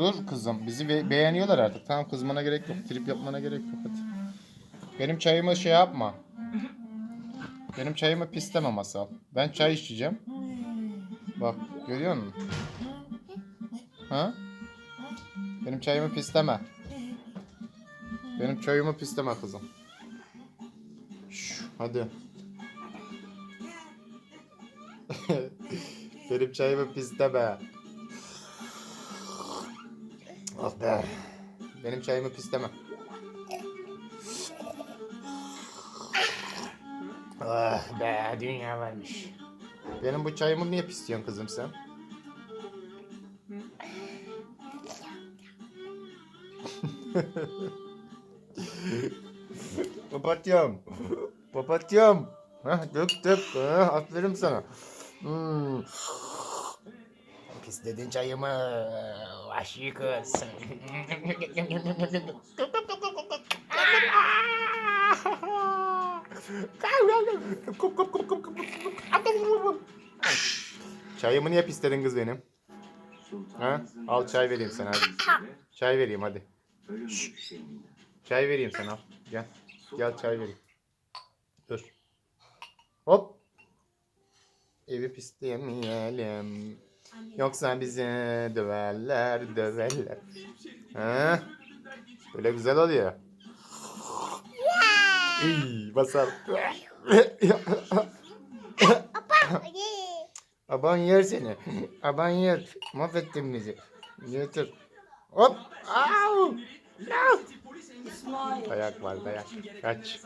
dur kızım. Bizi be- beğeniyorlar artık. Tamam kızmana gerek yok. Trip yapmana gerek yok. Hadi. Benim çayımı şey yapma. Benim çayımı pisleme masal. Ben çay içeceğim. Bak görüyor musun? Ha? Benim çayımı pisleme. Benim çayımı pisleme kızım. Şş, hadi. Benim çayımı pisleme. Ah be. Benim çayımı pisleme. Ah be dünya varmış. Benim bu çayımı niye pisliyorsun kızım sen? Papatyam. Papatyam. Hah dök dök. Hah, aferin sana. Hmm. Pisledin çayımı. Vahşi kız. Çayımı niye pisledin kız benim? Ha? Al çay vereyim sana hadi. Çay vereyim hadi. Çay vereyim sana al. Gel. Gel çay vereyim. Dur. Hop. Evi pisleyemeyelim. Yoksa bizi döverler, döverler. Ha? Böyle güzel oluyor. İyi, basar. Aban yer seni. Aban yer. Mahvettin bizi. Yeter. Hop. Au. Dayak var dayak. Kaç.